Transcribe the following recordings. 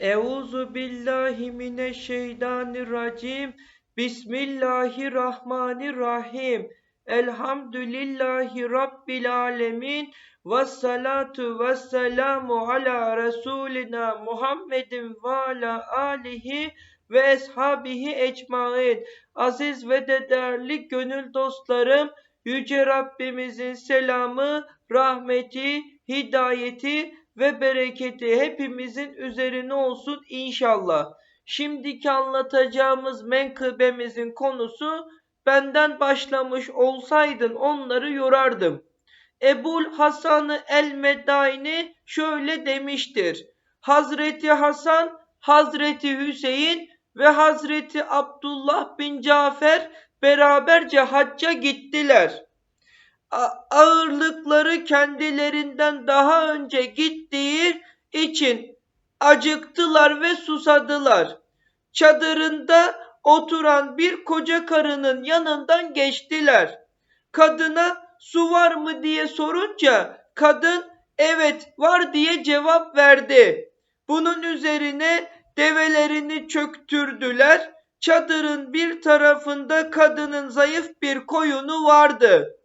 Euzu billahi mineşşeytanirracim. Bismillahirrahmanirrahim. Elhamdülillahi Rabbil alemin. Ve salatu ve selamu ala Resulina Muhammedin ve ala alihi ve eshabihi ecmain. Aziz ve de değerli gönül dostlarım, Yüce Rabbimizin selamı, rahmeti, hidayeti ve bereketi hepimizin üzerine olsun inşallah. Şimdiki anlatacağımız menkıbemizin konusu benden başlamış olsaydın onları yorardım. Ebul Hasan el Medaini şöyle demiştir. Hazreti Hasan, Hazreti Hüseyin ve Hazreti Abdullah bin Cafer beraberce hacca gittiler. Ağırlıkları kendilerinden daha önce gittiği için acıktılar ve susadılar. Çadırında oturan bir koca karının yanından geçtiler. Kadına su var mı diye sorunca kadın evet var diye cevap verdi. Bunun üzerine develerini çöktürdüler. Çadırın bir tarafında kadının zayıf bir koyunu vardı.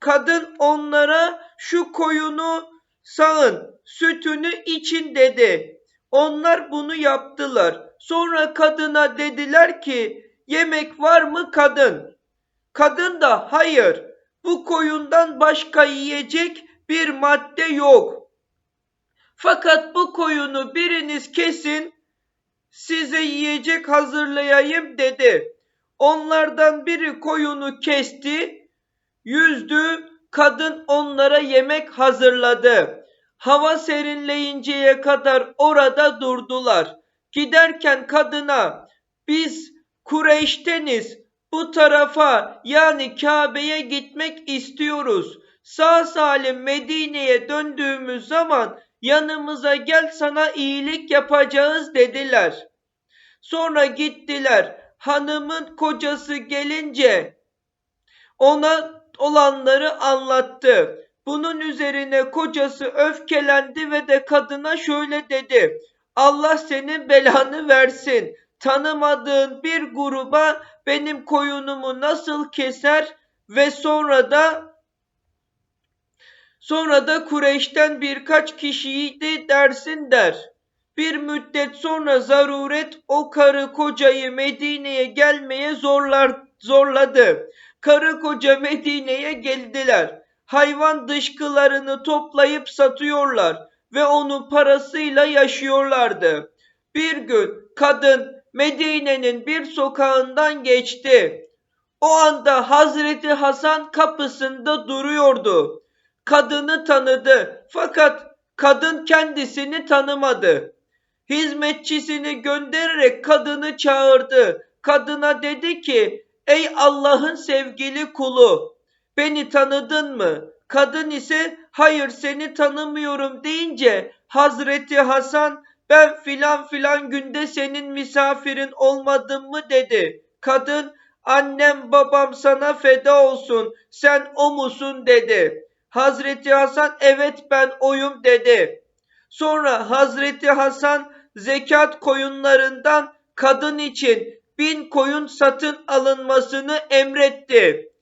Kadın onlara şu koyunu sağın, sütünü için dedi. Onlar bunu yaptılar. Sonra kadına dediler ki yemek var mı kadın? Kadın da hayır bu koyundan başka yiyecek bir madde yok. Fakat bu koyunu biriniz kesin size yiyecek hazırlayayım dedi. Onlardan biri koyunu kesti, yüzdü, kadın onlara yemek hazırladı. Hava serinleyinceye kadar orada durdular. Giderken kadına biz Kureyş'teniz bu tarafa yani Kabe'ye gitmek istiyoruz. Sağ salim Medine'ye döndüğümüz zaman yanımıza gel sana iyilik yapacağız dediler. Sonra gittiler. Hanımın kocası gelince ona olanları anlattı. Bunun üzerine kocası öfkelendi ve de kadına şöyle dedi. Allah senin belanı versin. Tanımadığın bir gruba benim koyunumu nasıl keser ve sonra da sonra da Kureyş'ten birkaç kişiyi de dersin der. Bir müddet sonra zaruret o karı kocayı Medine'ye gelmeye zorlar, zorladı. Karı koca Medine'ye geldiler. Hayvan dışkılarını toplayıp satıyorlar ve onun parasıyla yaşıyorlardı. Bir gün kadın Medine'nin bir sokağından geçti. O anda Hazreti Hasan kapısında duruyordu. Kadını tanıdı fakat kadın kendisini tanımadı. Hizmetçisini göndererek kadını çağırdı. Kadına dedi ki: "Ey Allah'ın sevgili kulu, beni tanıdın mı?" Kadın ise hayır seni tanımıyorum deyince Hazreti Hasan ben filan filan günde senin misafirin olmadım mı dedi. Kadın annem babam sana feda olsun sen o musun dedi. Hazreti Hasan evet ben oyum dedi. Sonra Hazreti Hasan zekat koyunlarından kadın için bin koyun satın alınmasını emretti.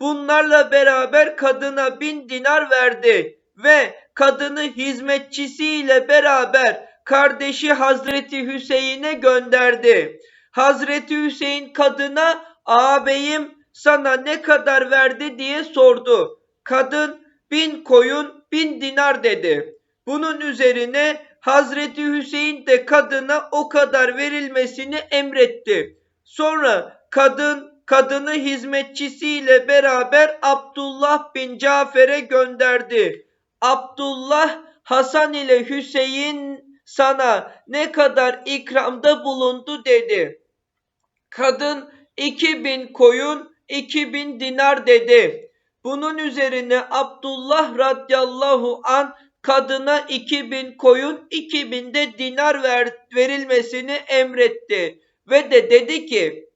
Bunlarla beraber kadına bin dinar verdi ve kadını hizmetçisiyle beraber kardeşi Hazreti Hüseyin'e gönderdi. Hazreti Hüseyin kadına ağabeyim sana ne kadar verdi diye sordu. Kadın bin koyun bin dinar dedi. Bunun üzerine Hazreti Hüseyin de kadına o kadar verilmesini emretti. Sonra kadın kadını hizmetçisiyle beraber Abdullah bin Cafer'e gönderdi. Abdullah Hasan ile Hüseyin sana ne kadar ikramda bulundu dedi. Kadın iki bin koyun, iki bin dinar dedi. Bunun üzerine Abdullah radıyallahu an kadına iki bin koyun, iki bin de dinar ver, verilmesini emretti. Ve de dedi ki,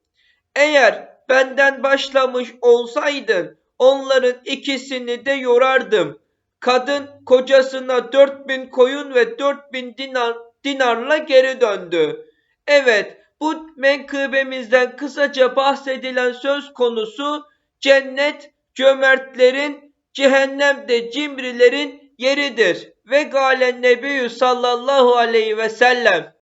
eğer benden başlamış olsaydın onların ikisini de yorardım. Kadın kocasına dört bin koyun ve dört bin dinar, dinarla geri döndü. Evet, bu menkıbemizden kısaca bahsedilen söz konusu cennet cömertlerin, cehennemde cimrilerin yeridir. Ve galen nebiyyü sallallahu aleyhi ve sellem